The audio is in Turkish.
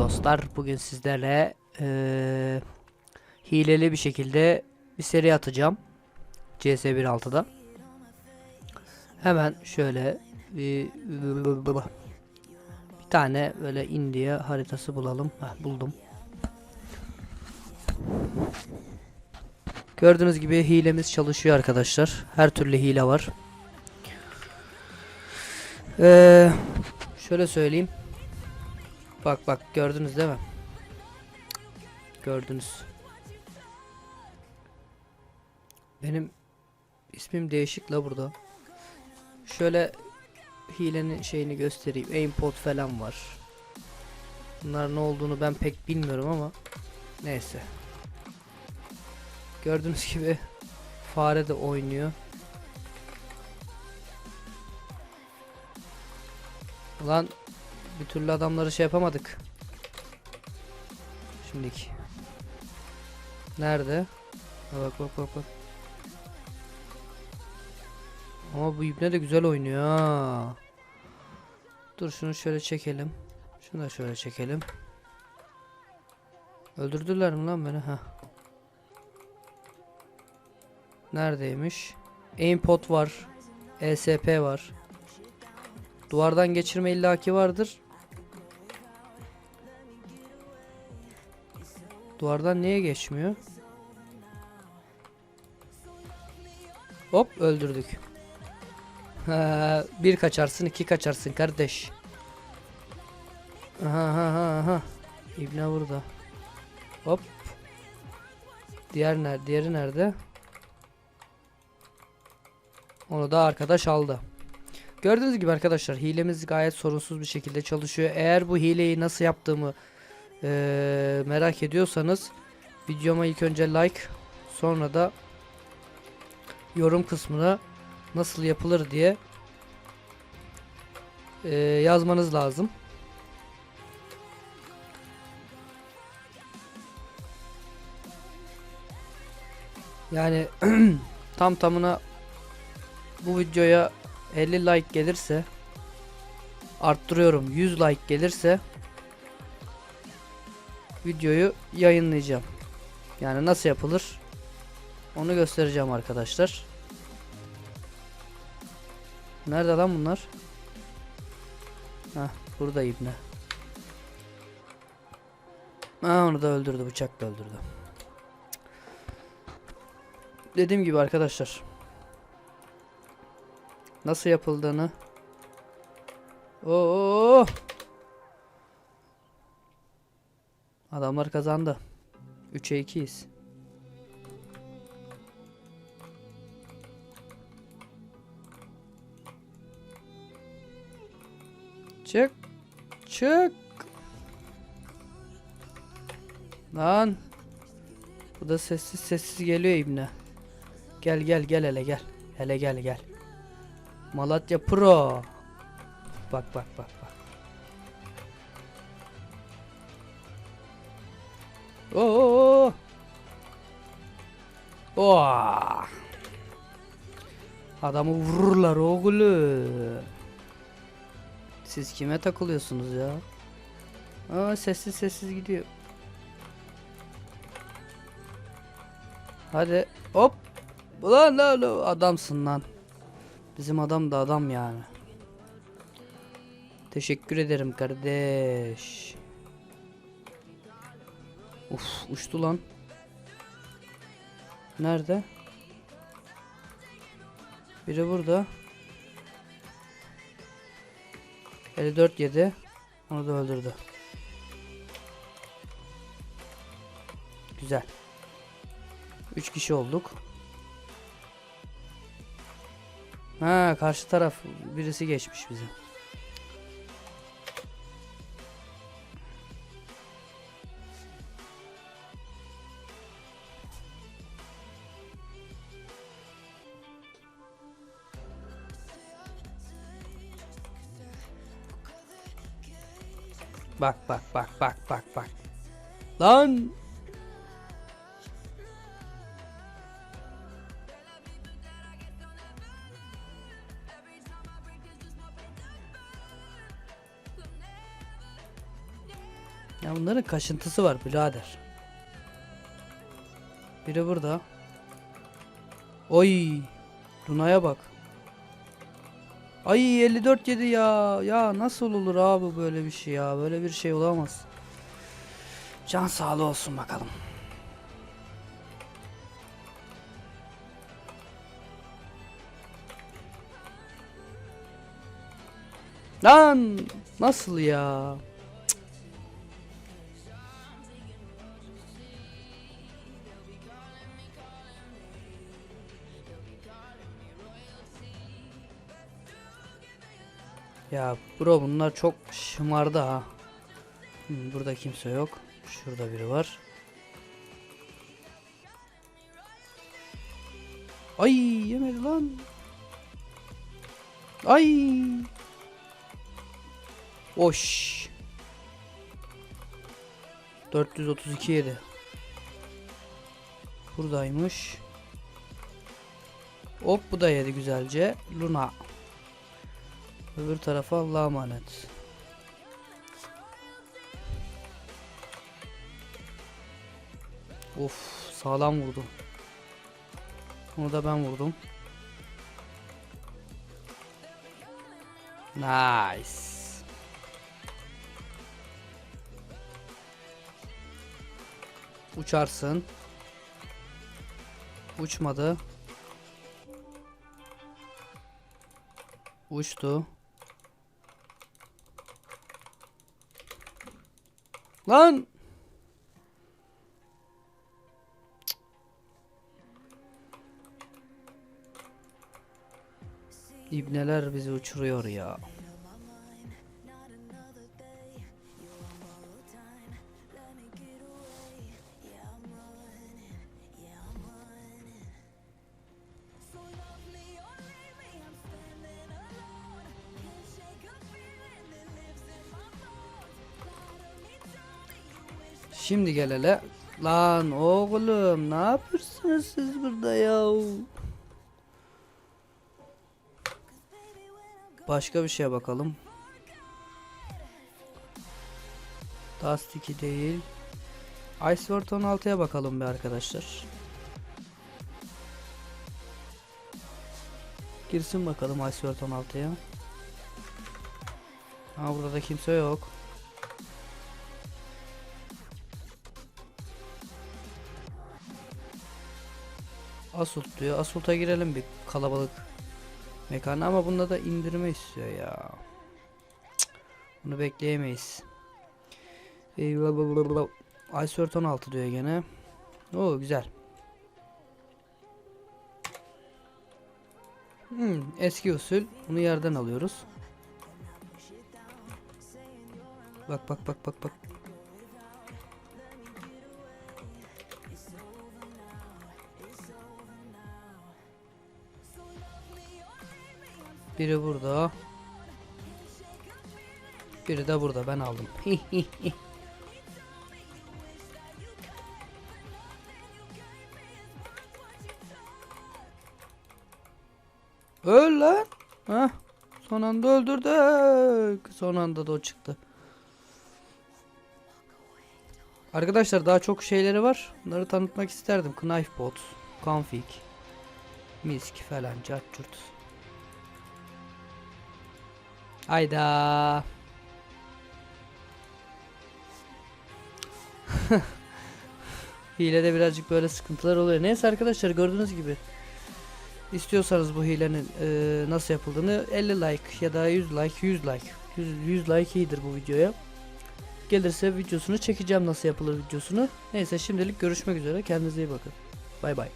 dostlar. Bugün sizlerle eee, hileli bir şekilde bir seri atacağım. CS 1.6'da. Hemen şöyle bir, bir tane böyle India haritası bulalım. Heh, buldum. Gördüğünüz gibi hilemiz çalışıyor arkadaşlar. Her türlü hile var. Eee şöyle söyleyeyim. Bak bak gördünüz değil mi? Gördünüz. Benim ismim değişik la burada. Şöyle hilenin şeyini göstereyim. Aimpod falan var. Bunlar ne olduğunu ben pek bilmiyorum ama neyse. Gördüğünüz gibi fare de oynuyor. Ulan bir türlü adamları şey yapamadık. Şimdiki. Nerede? Bak bak bak bak. Ama bu ibne de güzel oynuyor. Dur şunu şöyle çekelim. Şunu da şöyle çekelim. Öldürdüler mi lan beni? Ha. Neredeymiş? Aimpot var. ESP var. Duvardan geçirme illaki vardır. Duvardan niye geçmiyor? Hop öldürdük. Bir kaçarsın iki kaçarsın kardeş. Aha aha, aha. İbne burada. Hop. Diğer nerede? Diğeri nerede? Onu da arkadaş aldı. Gördüğünüz gibi arkadaşlar hilemiz gayet sorunsuz bir şekilde çalışıyor. Eğer bu hileyi nasıl yaptığımı eee, merak ediyorsanız videoma ilk önce like sonra da yorum kısmına nasıl yapılır diye eee, yazmanız lazım. Yani tam tamına bu videoya 50 like gelirse arttırıyorum 100 like gelirse videoyu yayınlayacağım. Yani nasıl yapılır onu göstereceğim arkadaşlar. Nerede lan bunlar? Hah burada ibne. Ha onu da öldürdü bıçakla öldürdü. Dediğim gibi arkadaşlar nasıl yapıldığını Oo! Adamlar kazandı. 3'e 2'yiz. Çık. Çık. Lan. Bu da sessiz sessiz geliyor ibne. Gel gel gel hele gel. Hele gel gel. Malatya Pro. Bak bak bak Oo. Oo. Adamı vururlar oğlum. Siz kime takılıyorsunuz ya? Aa sessiz sessiz gidiyor. Hadi hop. Ulan lan lan adamsın lan. Bizim adam da adam yani. Teşekkür ederim kardeş. Uf uçtu lan. Nerede? Biri burada. 54 yedi. Onu da öldürdü. Güzel. 3 kişi olduk. Ha karşı taraf birisi geçmiş bize. Bak bak bak bak bak bak. Lan Ya bunların kaşıntısı var birader. Biri burada. Oy. Luna'ya bak. Ay 54 yedi ya. Ya nasıl olur abi böyle bir şey ya. Böyle bir şey olamaz. Can sağlığı olsun bakalım. Lan nasıl ya? Ya bro bunlar çok şımardı ha. Hmm, Burada kimse yok. Şurada biri var. Ay yemedi lan. Ay. Oş. 432 yedi. Buradaymış. Hop bu da yedi güzelce. Luna. Öbür tarafa Allah'a emanet. Of sağlam vurdu. Onu da ben vurdum. Nice. Uçarsın. Uçmadı. Uçtu. Lan! İbneler bizi uçuruyor ya. Şimdi gel hele. Lan oğlum ne yapıyorsunuz siz burada ya? Başka bir şeye bakalım. Dust 2 değil. Ice Sword 16'ya bakalım bir arkadaşlar. Girsin bakalım Ice Sword 16'ya. Ha burada da kimse yok. Asult diyor. Asult'a girelim bir kalabalık mekana ama bunda da indirme istiyor ya. Cık, Bunu bekleyemeyiz. Ice 16 diyor gene. Oo güzel. Hmm, eski usul. Bunu yerden alıyoruz. Bak bak bak bak bak. Biri burada. Biri de burada ben aldım. Öl lan. Heh. Son anda öldürdük. Son anda da o çıktı. Arkadaşlar daha çok şeyleri var. Bunları tanıtmak isterdim. Knife bot, config, misk falan, cart Hayda. Hilede birazcık böyle sıkıntılar oluyor. Neyse arkadaşlar gördüğünüz gibi. İstiyorsanız bu hilenin e, nasıl yapıldığını 50 like ya da 100 like 100 like 100, 100 like iyidir bu videoya. Gelirse videosunu çekeceğim nasıl yapılır videosunu. Neyse şimdilik görüşmek üzere. Kendinize iyi bakın. Bay bay.